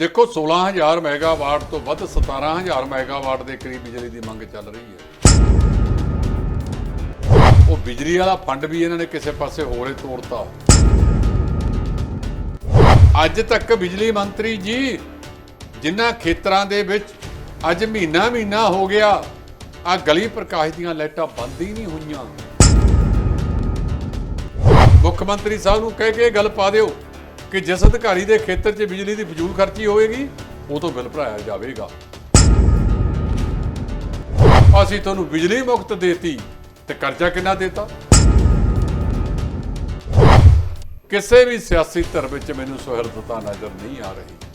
ਦੇਖੋ 16000 ਮੈਗਾਵਾਟ ਤੋਂ ਵੱਧ 17000 ਮੈਗਾਵਾਟ ਦੇ ਕਰੀਬ ਬਿਜਲੀ ਦੀ ਮੰਗ ਚੱਲ ਰਹੀ ਹੈ। ਉਹ ਬਿਜਲੀ ਵਾਲਾ ਫੰਡ ਵੀ ਇਹਨਾਂ ਨੇ ਕਿਸੇ ਪਾਸੇ ਹੋਰੇ ਤੋੜਤਾ। ਅੱਜ ਤੱਕ ਬਿਜਲੀ ਮੰਤਰੀ ਜੀ, ਜਿਨ੍ਹਾਂ ਖੇਤਰਾਂ ਦੇ ਵਿੱਚ ਅੱਜ ਮਹੀਨਾ ਮਹੀਨਾ ਹੋ ਗਿਆ ਆ ਗਲੀ ਪ੍ਰਕਾਸ਼ ਦੀਆਂ ਲਾਈਟਾਂ ਬੰਦ ਹੀ ਨਹੀਂ ਹੋਈਆਂ। ਮੁੱਖ ਮੰਤਰੀ ਸਾਹਿਬ ਨੂੰ ਕਹਿ ਕੇ ਇਹ ਗੱਲ ਪਾ ਦਿਓ। ਕਿ ਜਿਸ ਅਧਿਕਾਰੀ ਦੇ ਖੇਤਰ 'ਚ ਬਿਜਲੀ ਦੀ ਫਜ਼ੂਲ ਖਰਚੀ ਹੋਵੇਗੀ, ਉਹ ਤੋਂ ਬਿੱਲ ਭਰਾਇਆ ਜਾਵੇਗਾ। ਅਸੀਂ ਤੁਹਾਨੂੰ ਬਿਜਲੀ ਮੁਕਤ ਦੇਤੀ ਤੇ ਕਰਜ਼ਾ ਕਿੰਨਾ ਦੇਤਾ? ਕਿਸੇ ਵੀ ਸਿਆਸੀ ਧਿਰ ਵਿੱਚ ਮੈਨੂੰ ਸੁਹਿਰਦਤਾ ਨਜ਼ਰ ਨਹੀਂ ਆ ਰਹੀ।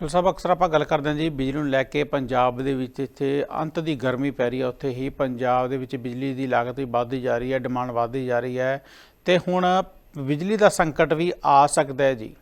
ਸਾਹਿਬ, ਅਕਸਰ ਆਪਾਂ ਗੱਲ ਕਰਦੇ ਹਾਂ ਜੀ ਬਿਜਲੀ ਨੂੰ ਲੈ ਕੇ ਪੰਜਾਬ ਦੇ ਵਿੱਚ ਇੱਥੇ ਅੰਤ ਦੀ ਗਰਮੀ ਪੈ ਰਹੀ ਹੈ। ਉੱਥੇ ਹੀ ਪੰਜਾਬ ਦੇ ਵਿੱਚ ਬਿਜਲੀ ਦੀ ਲਾਗਤ ਵੀ ਵੱਧਦੀ ਜਾ ਰਹੀ ਹੈ, ਡਿਮਾਂਡ ਵੱਧਦੀ ਜਾ ਰਹੀ ਹੈ ਤੇ ਹੁਣ ਬਿਜਲੀ ਦਾ ਸੰਕਟ ਵੀ ਆ ਸਕਦਾ ਹੈ ਜੀ।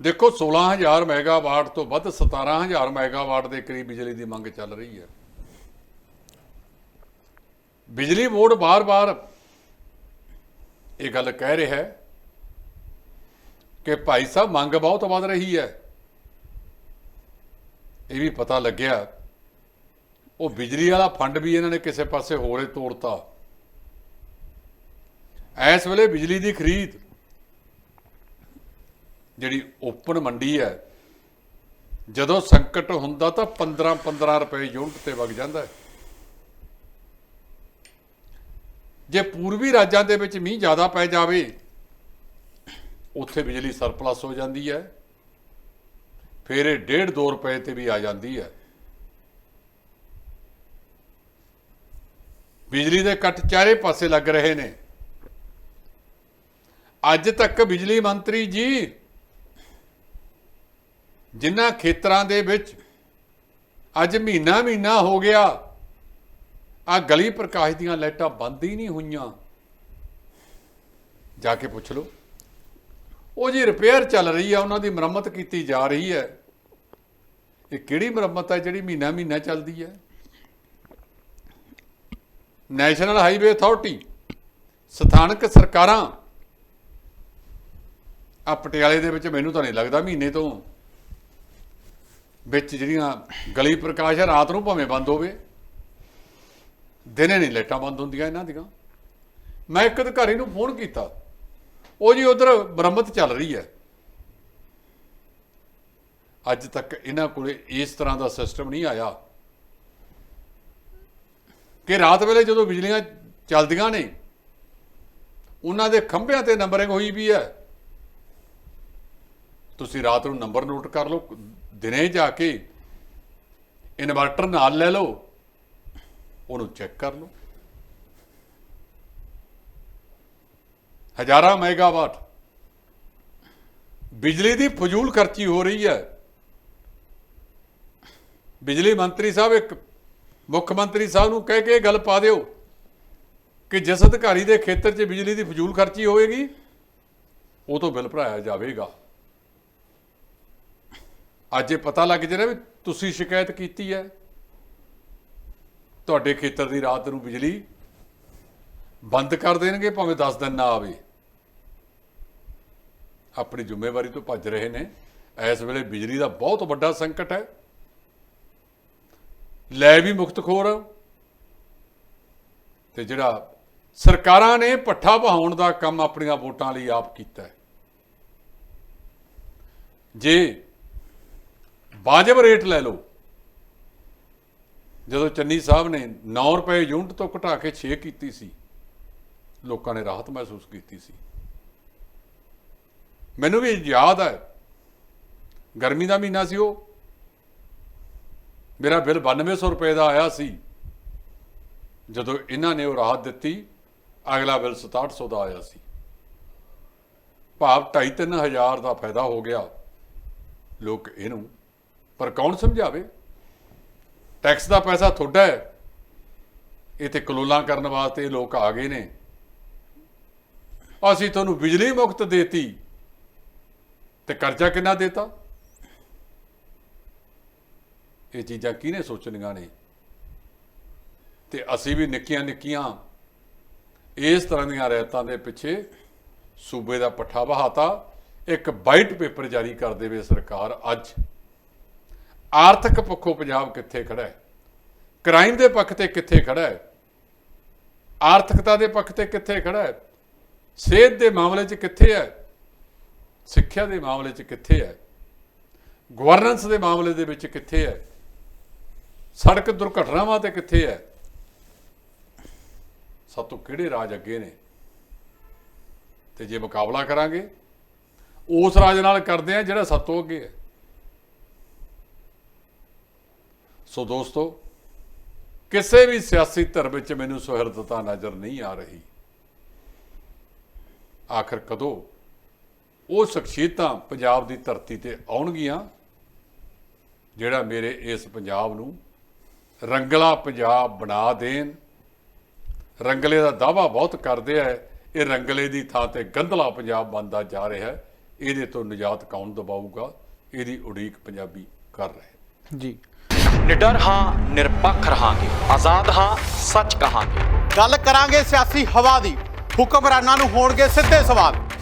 ਦੇਖੋ 16000 ਮੈਗਾਵਾਟ ਤੋਂ ਵੱਧ 17000 ਮੈਗਾਵਾਟ ਦੇ ਕਰੀਬ ਬਿਜਲੀ ਦੀ ਮੰਗ ਚੱਲ ਰਹੀ ਹੈ। ਬਿਜਲੀ ਬੋਰਡ ਬਾਰ-ਬਾਰ ਇਹ ਗੱਲ ਕਹਿ ਰਿਹਾ ਹੈ ਕਿ ਭਾਈ ਸਾਹਿਬ, ਮੰਗ ਬਹੁਤ ਵੱਧ ਰਹੀ ਹੈ। ਇਹ ਵੀ ਪਤਾ ਲੱਗਿਆ। ਉਹ ਬਿਜਲੀ ਵਾਲਾ ਫੰਡ ਵੀ ਇਹਨਾਂ ਨੇ ਕਿਸੇ ਪਾਸੇ ਹੋਰੇ ਤੋੜਤਾ। ਇਸ ਵੇਲੇ ਬਿਜਲੀ ਦੀ ਖਰੀਦ, ਜਿਹੜੀ ਓਪਨ ਮੰਡੀ ਹੈ, ਜਦੋਂ ਸੰਕਟ ਹੁੰਦਾ ਤਾਂ 15 15 ਰੁਪਏ ਯੂਨਿਟ ਤੇ ਵਗ ਜਾਂਦਾ ਹੈ। ਜੇ ਪੂਰਬੀ ਰਾਜਾਂ ਦੇ ਵਿੱਚ ਮੀਂਹ ਜ਼ਿਆਦਾ ਪੈ ਜਾਵੇ ਉੱਥੇ ਬਿਜਲੀ ਸਰਪਲਸ ਹੋ ਜਾਂਦੀ ਹੈ। ਫਿਰ ਇਹ 1.5 2 ਰੁਪਏ ਤੇ ਵੀ ਆ ਜਾਂਦੀ ਹੈ। ਬਿਜਲੀ ਦੇ ਕੱਟ ਚਾਰੇ ਪਾਸੇ ਲੱਗ ਰਹੇ ਨੇ। ਅੱਜ ਤੱਕ ਬਿਜਲੀ ਮੰਤਰੀ ਜੀ ਜਿਨ੍ਹਾਂ ਖੇਤਰਾਂ ਦੇ ਵਿੱਚ ਅੱਜ ਮਹੀਨਾ ਮਹੀਨਾ ਹੋ ਗਿਆ ਆ ਗਲੀ ਪ੍ਰਕਾਸ਼ ਦੀਆਂ ਲਾਈਟਾਂ ਬੰਦ ਹੀ ਨਹੀਂ ਹੋਈਆਂ। ਜਾ ਕੇ ਪੁੱਛ ਲਓ। ਉਹ ਜੀ ਰਿਪੇਅਰ ਚੱਲ ਰਹੀ ਆ, ਉਹਨਾਂ ਦੀ ਮੁਰੰਮਤ ਕੀਤੀ ਜਾ ਰਹੀ ਹੈ। ਇਹ ਕਿਹੜੀ ਮੁਰੰਮਤ ਹੈ ਜਿਹੜੀ ਮਹੀਨਾ ਮਹੀਨਾ ਚੱਲਦੀ ਹੈ? ਨੈਸ਼ਨਲ ਹਾਈਵੇ ਅਥਾਰਟੀ ਸਥਾਨਕ ਸਰਕਾਰਾਂ। ਆ ਪਟਿਆਲੇ ਦੇ ਵਿੱਚ ਮੈਨੂੰ ਤਾਂ ਨਹੀਂ ਲੱਗਦਾ ਮਹੀਨੇ ਤੋਂ। ਵਿੱਚ ਜਿਹੜੀਆਂ ਗਲੀ ਪ੍ਰਕਾਸ਼ ਹੈ ਰਾਤ ਨੂੰ ਭਾਵੇਂ ਬੰਦ ਹੋਵੇ। ਦਿਨੇ ਨਹੀਂ ਲਾਈਟਾਂ ਬੰਦ ਹੁੰਦੀਆਂ ਇਹਨਾਂ ਦੀਆਂ। ਮੈਂ ਇੱਕ ਅਧਿਕਾਰੀ ਨੂੰ ਫੋਨ ਕੀਤਾ। ਉਹ ਜੀ ਉਧਰ ਮੁਰੰਮਤ ਚੱਲ ਰਹੀ ਹੈ। ਅੱਜ ਤੱਕ ਇਹਨਾਂ ਕੋਲੇ ਇਸ ਤਰ੍ਹਾਂ ਦਾ ਸਿਸਟਮ ਨਹੀਂ ਆਇਆ। ਕਿ ਰਾਤ ਵੇਲੇ ਜਦੋਂ ਬਿਜਲੀਆਂ ਚੱਲਦੀਆਂ ਨੇ, ਉਹਨਾਂ ਦੇ ਖੰਭਿਆਂ ਤੇ ਨੰਬਰਿੰਗ ਹੋਈ ਵੀ ਹੈ। ਤੁਸੀਂ ਰਾਤ ਨੂੰ ਨੰਬਰ ਨੋਟ ਕਰ ਲਓ, ਦਿਨੇ ਜਾ ਕੇ ਇਨਵਰਟਰ ਨਾਲ ਲੈ ਲਓ, ਉਹਨੂੰ ਚੈੱਕ ਕਰ ਲਓ। ਹਜ਼ਾਰਾਂ ਮੈਗਾਵਾਟ। ਬਿਜਲੀ ਦੀ ਫਜ਼ੂਲ ਖਰਚੀ ਹੋ ਰਹੀ ਹੈ। ਬਿਜਲੀ ਮੰਤਰੀ ਸਾਹਿਬ, ਇੱਕ ਮੁੱਖ ਮੰਤਰੀ ਸਾਹਿਬ ਨੂੰ ਕਹਿ ਕੇ ਇਹ ਗੱਲ ਪਾ ਦਿਓ ਕਿ ਜਿਸ ਅਧਿਕਾਰੀ ਦੇ ਖੇਤਰ 'ਚ ਬਿਜਲੀ ਦੀ ਫਜ਼ੂਲ ਖਰਚੀ ਹੋਵੇਗੀ, ਉਹ ਤੋਂ ਬਿੱਲ ਭਰਾਇਆ ਜਾਵੇਗਾ। ਅੱਜ ਇਹ ਪਤਾ ਲੱਗ ਜਿਹੜਾ ਵੀ ਤੁਸੀਂ ਸ਼ਿਕਾਇਤ ਕੀਤੀ ਹੈ। ਤੁਹਾਡੇ ਖੇਤਰ ਦੀ ਰਾਤ ਨੂੰ ਬਿਜਲੀ ਬੰਦ ਕਰ ਦੇਣਗੇ, ਭਾਵੇਂ 10 ਦਿਨ ਨਾ ਆਵੇ। ਆਪਣੀ ਜ਼ਿੰਮੇਵਾਰੀ ਤੋਂ ਭੱਜ ਰਹੇ ਨੇ। ਇਸ ਵੇਲੇ ਬਿਜਲੀ ਦਾ ਬਹੁਤ ਵੱਡਾ ਸੰਕਟ ਹੈ। ਲੈ ਵੀ ਮੁਕਤਖੋਰ। ਤੇ ਜਿਹੜਾ ਸਰਕਾਰਾਂ ਨੇ ਪੱਠਾ ਵਹਾਉਣ ਦਾ ਕੰਮ ਆਪਣੀਆਂ ਵੋਟਾਂ ਲਈ ਆਪ ਕੀਤਾ ਜੇ ਵਾਜਬ ਰੇਟ ਲੈ ਲਓ। ਜਦੋਂ ਚੰਨੀ ਸਾਹਿਬ ਨੇ 9 ਰੁਪਏ ਯੂਨਿਟ ਤੋਂ ਘਟਾ ਕੇ 6 ਕੀਤੀ ਸੀ, ਲੋਕਾਂ ਨੇ ਰਾਹਤ ਮਹਿਸੂਸ ਕੀਤੀ ਸੀ। ਮੈਨੂੰ ਵੀ ਯਾਦ ਹੈ ਗਰਮੀ ਦਾ ਮਹੀਨਾ ਸੀ ਉਹ। ਮੇਰਾ ਬਿੱਲ 9200 ਰੁਪਏ ਦਾ ਆਇਆ ਸੀ। ਜਦੋਂ ਇਹਨਾਂ ਨੇ ਉਹ ਰਾਹਤ ਦਿੱਤੀ, ਅਗਲਾ ਬਿੱਲ 6700 ਦਾ ਆਇਆ ਸੀ। ਭਾਵ 2.5-3000 ਦਾ ਫਾਇਦਾ ਹੋ ਗਿਆ। ਲੋਕ ਇਹਨੂੰ, ਪਰ ਕੌਣ ਸਮਝਾਵੇ? ਟੈਕਸ ਦਾ ਪੈਸਾ ਤੁਹਾਡਾ ਹੈ। ਇਹ ਤੇ ਕਲੋਲਾਂ ਕਰਨ ਵਾਸਤੇ ਲੋਕ ਆ ਗਏ ਨੇ। ਅਸੀਂ ਤੁਹਾਨੂੰ ਬਿਜਲੀ ਮੁਕਤ ਦੇਤੀ। ਤੇ ਕਰਜ਼ਾ ਕਿੰਨਾ ਦੇਤਾ? ਇਹ ਚੀਜ਼ਾਂ ਕਿਹਨੇ ਸੋਚਣੀਆਂ ਨੇ? ਤੇ ਅਸੀਂ ਵੀ ਨਿੱਕੀਆਂ ਨਿੱਕੀਆਂ ਇਸ ਤਰ੍ਹਾਂ ਦੀਆਂ ਰਿਆਇਤਾਂ ਦੇ ਪਿੱਛੇ ਸੂਬੇ ਦਾ ਪੱਠਾ ਬਹਾਤਾ ਇੱਕ ਵਾਈਟ ਪੇਪਰ ਜਾਰੀ ਕਰ ਦੇਵੇ ਸਰਕਾਰ ਅੱਜ। ਆਰਥਿਕ ਪੱਖੋਂ ਪੰਜਾਬ ਕਿੱਥੇ ਖੜਾ ਹੈ? ਕ੍ਰਾਈਮ ਦੇ ਪੱਖ ਤੇ ਕਿੱਥੇ ਖੜਾ ਹੈ? ਆਰਥਿਕਤਾ ਦੇ ਪੱਖ ਤੇ ਕਿੱਥੇ ਖੜਾ ਹੈ? ਸਿਹਤ ਦੇ ਮਾਮਲੇ 'ਚ ਕਿੱਥੇ ਹੈ? ਸਿੱਖਿਆ ਦੇ ਮਾਮਲੇ 'ਚ ਕਿੱਥੇ ਹੈ? ਗਵਰਨੈਂਸ ਦੇ ਮਾਮਲੇ ਦੇ ਵਿੱਚ ਕਿੱਥੇ ਹੈ? ਸੜਕ ਦੁਰਘਟਨਾਵਾਂ ਤੇ ਕਿੱਥੇ ਹੈ? ਸਾਤੋਂ ਕਿਹੜੇ ਰਾਜ ਅੱਗੇ ਨੇ? ਤੇ ਜੇ ਮੁਕਾਬਲਾ ਕਰਾਂਗੇ, ਉਸ ਰਾਜ ਨਾਲ ਕਰਦੇ ਆ ਜਿਹੜਾ ਸਾਤੋਂ ਅੱਗੇ ਹੈ। ਸੋ ਦੋਸਤੋ, ਕਿਸੇ ਵੀ ਸਿਆਸੀ ਧਿਰ ਵਿੱਚ ਮੈਨੂੰ ਸੁਹਿਰਦਤਾ ਨਜ਼ਰ ਨਹੀਂ ਆ ਰਹੀ। ਆਖਰ ਕਦੋਂ ਉਹ ਸ਼ਖਸੀਅਤਾਂ ਪੰਜਾਬ ਦੀ ਧਰਤੀ ਤੇ ਆਉਣਗੀਆਂ ਜਿਹੜਾ ਮੇਰੇ ਇਸ ਪੰਜਾਬ ਨੂੰ ਰੰਗਲਾ ਪੰਜਾਬ ਬਣਾ ਦੇਣ। ਰੰਗਲੇ ਦਾ ਦਾਵਾ ਬਹੁਤ ਕਰਦੇ ਆ ਇਹ ਰੰਗਲੇ ਦੀ ਥਾਂ ਤੇ ਗੰਧਲਾ ਪੰਜਾਬ ਬਣਦਾ ਜਾ ਰਿਹਾ ਹੈ। ਇਹਦੇ ਤੋਂ ਨਿਜਾਤ ਕੌਣ ਦਿਵਾਊਗਾ ਇਹਦੀ ਉਡੀਕ ਪੰਜਾਬੀ ਕਰ ਰਹੇ ਜੀ। ਨਿਡਰ ਹਾਂ ਨਿਰਪੱਖ ਰਹਾਂਗੇ। ਆਜ਼ਾਦ ਹਾਂ ਸੱਚ ਕਹਾਂਗੇ। ਗੱਲ ਕਰਾਂਗੇ ਸਿਆਸੀ ਹਵਾ ਦੀ। ਹੁਕਮਰਾਨਾਂ ਨੂੰ ਹੋਣਗੇ ਸਿੱਧੇ ਸਵਾਲ।